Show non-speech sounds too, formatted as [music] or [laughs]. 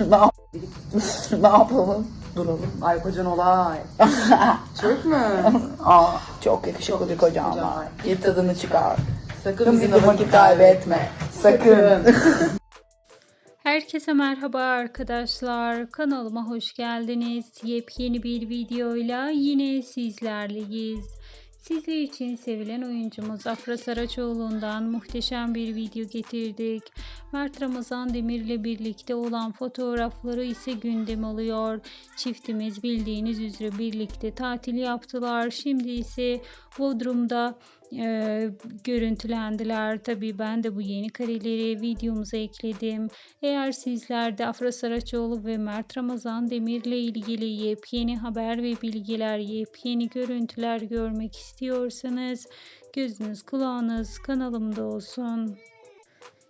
ne, yap- [laughs] ne yapalım? Duralım. Ay kocan olay. [laughs] Çok mu? Aa, çok yakışıklı bir kocam var. Git tadını çıkar. Sakın bizim vakit kaybetme. Sakın. [laughs] Herkese merhaba arkadaşlar. Kanalıma hoş geldiniz. Yepyeni bir videoyla yine sizlerleyiz. Sizler için sevilen oyuncumuz Afra Saraçoğlu'ndan muhteşem bir video getirdik. Mert Ramazan Demir ile birlikte olan fotoğrafları ise gündem oluyor. Çiftimiz bildiğiniz üzere birlikte tatil yaptılar. Şimdi ise Bodrum'da e, görüntülendiler. Tabii ben de bu yeni kareleri videomuza ekledim. Eğer sizler de Afra Saraçoğlu ve Mert Ramazan Demir'le ilgili yepyeni haber ve bilgiler, yepyeni görüntüler görmek istiyorsanız gözünüz kulağınız kanalımda olsun.